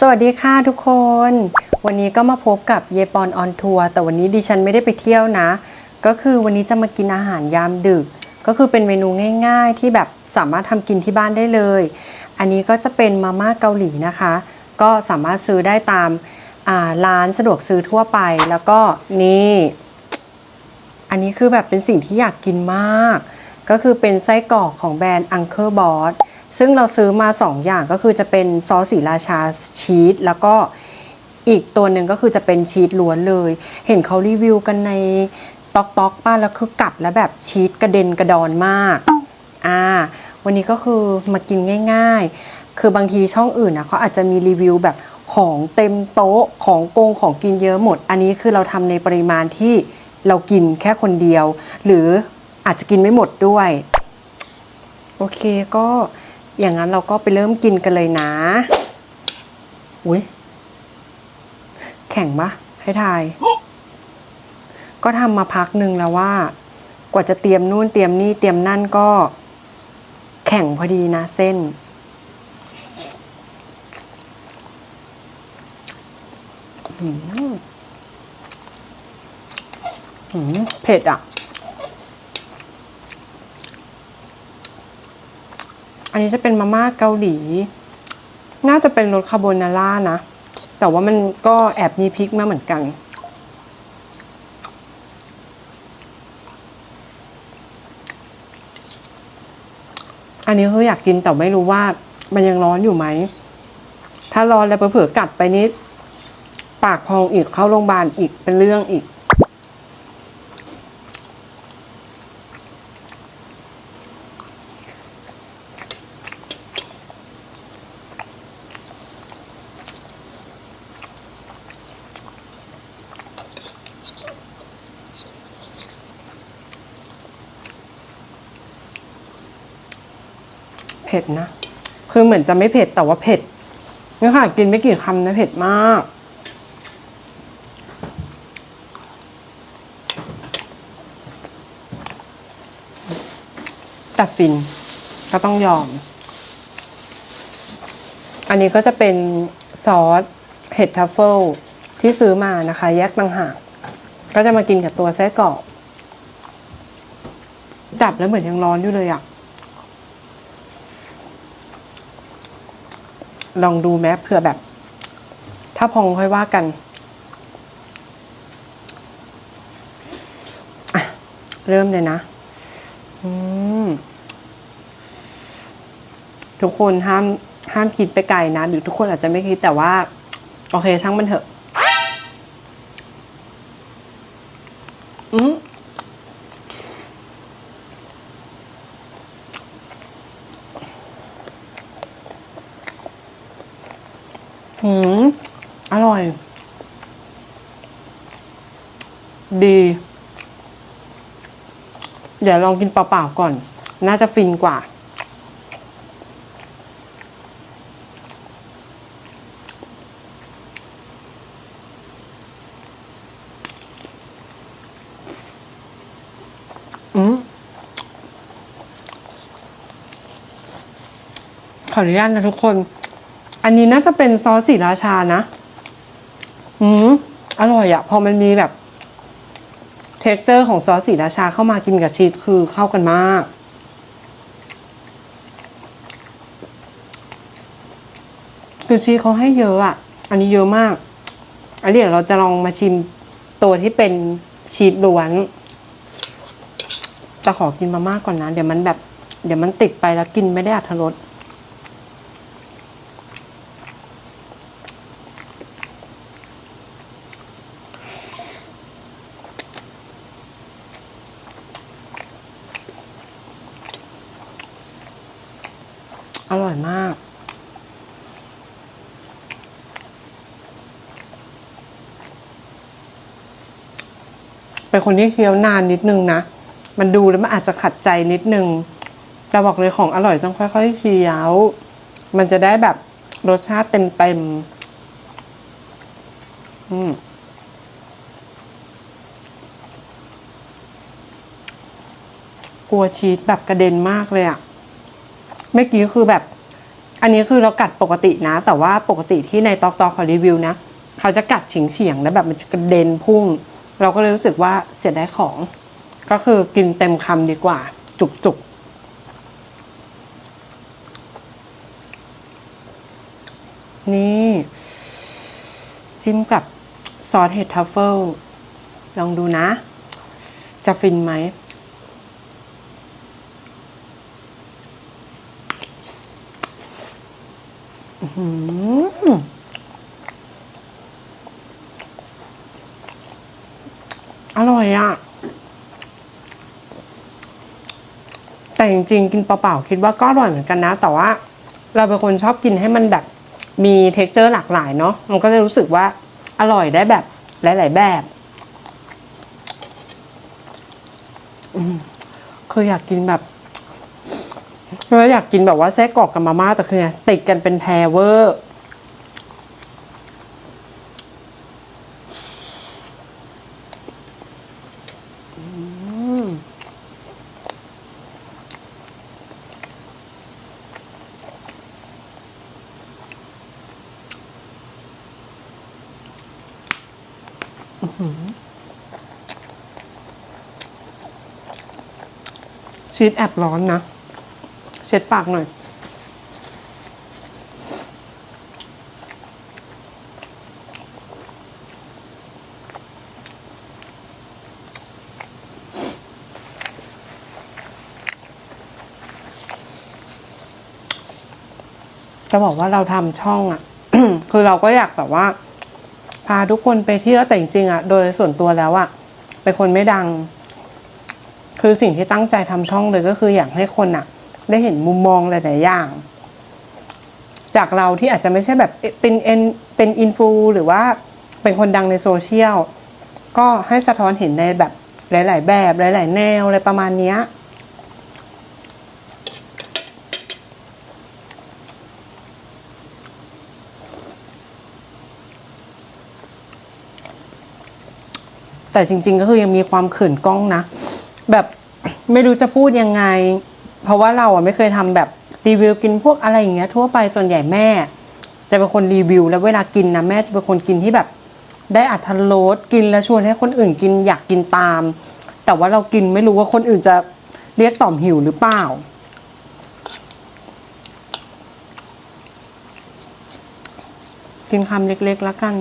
สวัสดีค่ะทุกคน วันนี้ก็มาพบกับเยปอนออนทัวร์แต่วันนี้ดิฉันไม่ได้ไปเที่ยวนะ ก็คือวันนี้จะมากินอาหารยามดึก ก็คือเป็นเมนูง่ายๆ ที่แบบสามารถทำกินที่บ้านได้เลย อันนี้ก็จะเป็นมาม่าเกาหลีนะคะ ก็สามารถซื้อได้ตามาร้านสะดวกซื้อทั่วไปแล้วก็นี่ อันนี้คือแบบเป็นสิ่งที่อยากกินมาก ก็คือเป็นไส้กรอกของแบรนด์ Uncle Boss ซึ่งเราซื้อมา 2 อย่างก็คือจะเป็นซอสสีราชาชีสแล้วก็อีกตัวหนึ่งก็คือจะเป็นชีสล้วนเลย เห็นเขารีวิวกันในต็อกต็อกป้าแล้วคือกัดแล้วแบบชีสกระเด็นกระดอนมาก อ่า วันนี้ก็คือมากินง่าย ๆ คือบางทีช่องอื่นนะเขาอาจจะมีรีวิวแบบของเต็มโต๊ะของโกงของกินเยอะหมด อันนี้คือเราทำในปริมาณที่เรากินแค่คนเดียว หรืออาจจะกินไม่หมดด้วย โอเคก็ อย่างนั้นเราก็ไปเริ่มกินกันเลยนะ อุ้ยแข็งปะให้ทาย ก็ทำมาพักหนึ่งแล้วว่า กว่าจะเตรียมนู่นเตรียมนี่เตรียมนั่นก็ แข็งพอดีนะเส้นหืมหืมเผ็ดอะ อันนี้จะเป็นมาม่าเกาหลี น่าจะเป็นรสคาโบนาร่านะ แต่ว่ามันก็แอบมีพริกมาเหมือนกัน อันนี้คืออยากกินแต่ไม่รู้ว่ามันยังร้อนอยู่ไหม ถ้าร้อนแล้วเผื่อๆกัดไปนิด ปากพองอีกเข้าโรงพยาบาลอีกเป็นเรื่องอีก ผ็ดนะ คือเหมือนจะไม่เผ็ดแต่ว่าเผ็ดนี่ค่ะ กินไม่กี่คำนะเผ็ดมาก แต่ฟินก็ต้องยอม อันนี้ก็จะเป็นซอสเห็ดทัฟเฟิลที่ซื้อมานะคะ แยกต่างหาก ก็จะมากินกับตัวไส้กรอกจับแล้วเหมือนยังร้อนอยู่เลยอะ่ะ ลองดูแม้เผื่อแบบ ถ้าพองค่อยว่ากันเริ่มเลยนะทุกคนห้ามห้ามคิดไปไกลนะ หรือทุกคนอาจจะไม่คิดแต่ว่า โอเคช่างมันเถอะ หืมอร่อย ดี เดี๋ยวลองกินเปล่าๆก่อน น่าจะฟินกว่า อืมขออนุญาตนะทุกคน อันนี้น่าจะเป็นซอสสีราชานะ อืมอร่อยอะพอมันมีแบบเท็กเจอร์ของซอสสีราชาเข้ามากินกับชีสคือเข้ากันมาก คือชีสเขาให้เยอะอะอันนี้เยอะมาก อันนี้เดี๋ยวเราจะลองมาชิมตัวที่เป็นชีสล้วนจะขอกินมาม่าก่อนนะ เดี๋ยวมันแบบ เดี๋ยวมันติดไปแล้วกินไม่ได้อัธรส ร่อยมาก เป็นคนที่เคี้ยวนานนิดนึงนะ มันดูแล้วมันอาจจะขัดใจนิดนึงแต่บอกเลยของอร่อยต้องค่อยๆเคี้ยว มันจะได้แบบรสชาติเต็มๆอืมกลัวชีสแบบกระเด็นมากเลยอะ เมื่อกี้คือแบบ อันนี้คือเรากัดปกตินะ แต่ว่าปกติที่ในตอกตอกขอรีวิวนะ เขาจะกัดเฉียงเฉียงๆแล้วแบบมันจะกระเด็นพุ่ง เราก็เลยรู้สึกว่าเสียดายของ ก็คือกินเต็มคำดีกว่า จุกจุกๆนี่ จิ้มกับซอสเห็ดทัฟเฟิลลองดูนะ จะฟินไหม อื้ออร่อยอะแต่จริงๆ กินเปล่าๆคิดว่าก็อร่อยเหมือนกันนะ แต่ว่าเราเป็นคนชอบกินให้มันแบบมีเท็กเจอร์หลากหลายเนาะมันก็จะรู้สึกว่าอร่อยได้แบบหลาย ๆ แบบคืออยากกินแบบ เราอยากกินแบบว่าไส้กรอกกับมาม่าแต่คือไงติดกันเป็นแพรเวอร์ชีสแอบร้อนนะ เช็ดปากหน่อย จะบอกว่าเราทำช่องอะคือเราก็อยากแบบว่า พาทุกคนไปเที่ยวแต่จริงๆอะโดยส่วนตัวแล้วอะเป็นคนไม่ดัง คือสิ่งที่ตั้งใจทำช่องเลยก็คืออยากให้คนอะ ได้เห็นมุมมองหลาย ๆ อย่าง จากเราที่อาจจะไม่ใช่แบบเป็นเอ็นเป็นอินฟูหรือว่าเป็นคนดังในโซเชียล ก็ให้สะท้อนเห็นในแบบหลาย ๆ แบบหลาย ๆ แนวอะไรประมาณนี้แต่จริง ๆ ก็คือยังมีความเขินกล้องนะ แบบไม่รู้จะพูดยังไง เพราะว่าเราอะไม่เคยทำแบบรีวิวกินพวกอะไรอย่างเงี้ยทั่วไปส่วนใหญ่แม่จะเป็นคนรีวิว แล้วเวลากินนะแม่จะเป็นคนกินที่แบบ ได้อัธรสกินแล้วชวนให้คนอื่นกินอยากกินตาม แต่ว่าเรากินไม่รู้ว่าคนอื่นจะเรียกต่อมหิวหรือเปล่ากินคำเล็กๆแล้วกัน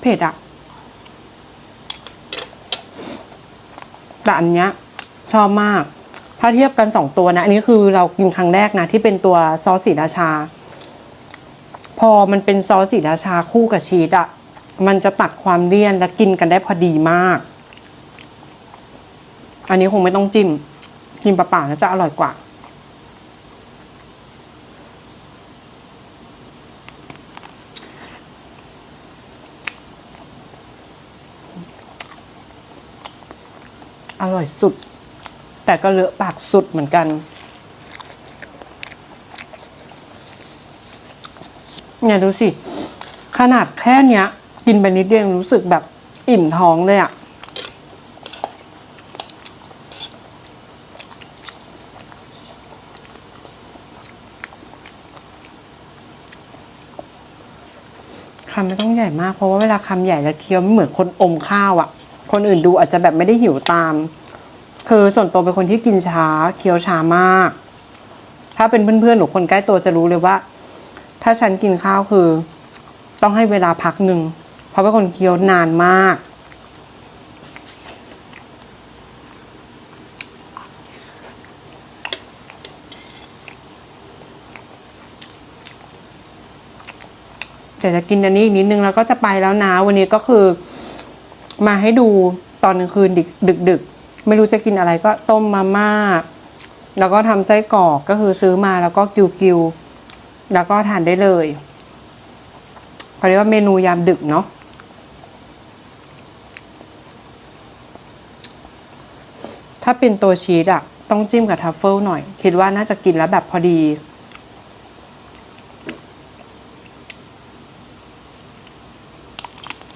เผ็ดอะแต่อันเนี้ย ชอบมาก ถ้าเทียบกันสองตัวนะ อันนี้คือเรากินครั้งแรกนะ ที่เป็นตัวซอสสีราชา พอมันเป็นซอสสีราชาคู่กับชีสอะมันจะตัดความเลี่ยนและกินกันได้พอดีมาก อันนี้คงไม่ต้องจิ้มกินเปล่าๆแล้วจะอร่อยกว่า อร่อยสุด แต่ก็เลอะปากสุดเหมือนกัน เนี่ยดูสิ ขนาดแค่เนี้ย กินไปนิดเดียวรู้สึกแบบอิ่มท้องเลยอะคำไม่ต้องใหญ่มากเพราะว่าเวลาคำใหญ่แล้วเคี้ยวไม่เหมือนคนอมข้าวอะ่ะ คนอื่นดูอาจจะแบบไม่ได้หิวตาม คือส่วนตัวเป็นคนที่กินช้าเคี้ยวช้ามาก ถ้าเป็นเพื่อนๆหรือคนใกล้ตัวจะรู้เลยว่า ถ้าฉันกินข้าวคือ ต้องให้เวลาพักหนึ่งเพราะเป็นคนเคี้ยวนานมากเดี๋ยวจะกินอันนี้อีกนิดนึงแล้วก็จะไปแล้วนะ วันนี้ก็คือ มาให้ดูตอนกลางคืนดึกดึก ไม่รู้จะกินอะไรก็ต้มมาม่าแล้วก็ทำไส้กรอกก็คือซื้อมาแล้วก็กิวกิวๆแล้วก็ทานได้เลยเขาเรียกว่าเมนูยามดึกเนาะถ้าเป็นตัวชีสอะต้องจิ้มกับทัฟเฟิลหน่อย คิดว่าน่าจะกินแล้วแบบพอดี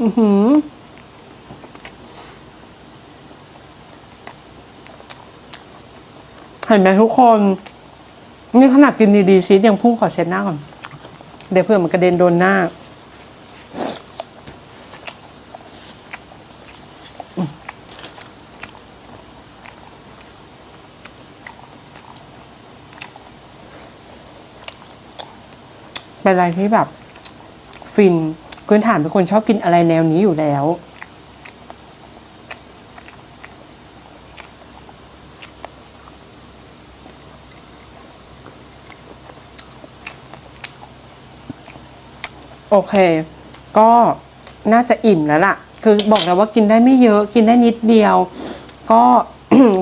อือหือ เห็นไหมทุกคน นี่ขนาดกินดีๆชีสยังพุ่งขอเช็ดหน้าก่อน เดี๋ยวเพื่อมันกระเด็นโดนหน้าเป็นอะไรที่แบบ ฟินพื้นฐานเป็นคนชอบกินอะไรแนวนี้อยู่แล้ว โอเค ก็น่าจะอิ่มแล้วล่ะ คือบอกแล้วว่ากินได้ไม่เยอะกินได้นิดเดียว ก็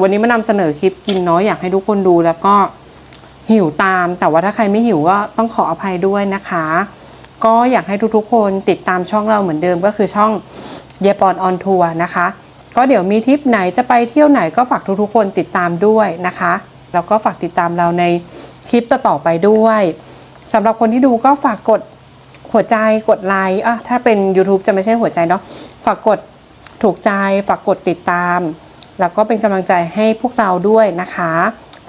วันนี้มานำเสนอคลิปกินเนาะอยากให้ทุกคนดูแล้วก็หิวตาม แต่ว่าถ้าใครไม่หิวก็ต้องขออภัยด้วยนะคะ ก็อยากให้ทุกๆ คนติดตามช่องเราเหมือนเดิมก็คือช่องเยปอนออนทัวร์นะคะ ก็เดี๋ยวมีทริปไหนจะไปเที่ยวไหนก็ฝากทุกๆ คนติดตามด้วยนะคะ แล้วก็ฝากติดตามเราในคลิปต่อๆไปด้วยสำหรับคนที่ดูก็ฝากกด หัวใจกดไลค์อะถ้าเป็น YouTube จะไม่ใช่หัวใจเนาะฝากกดถูกใจฝากกดติดตาม แล้วก็เป็นกำลังใจให้พวกเราด้วยนะคะ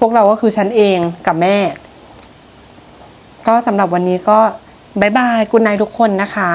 พวกเราก็คือฉันเองกับแม่ ก็สำหรับวันนี้ก็บายบายกุณนายทุกคนนะคะ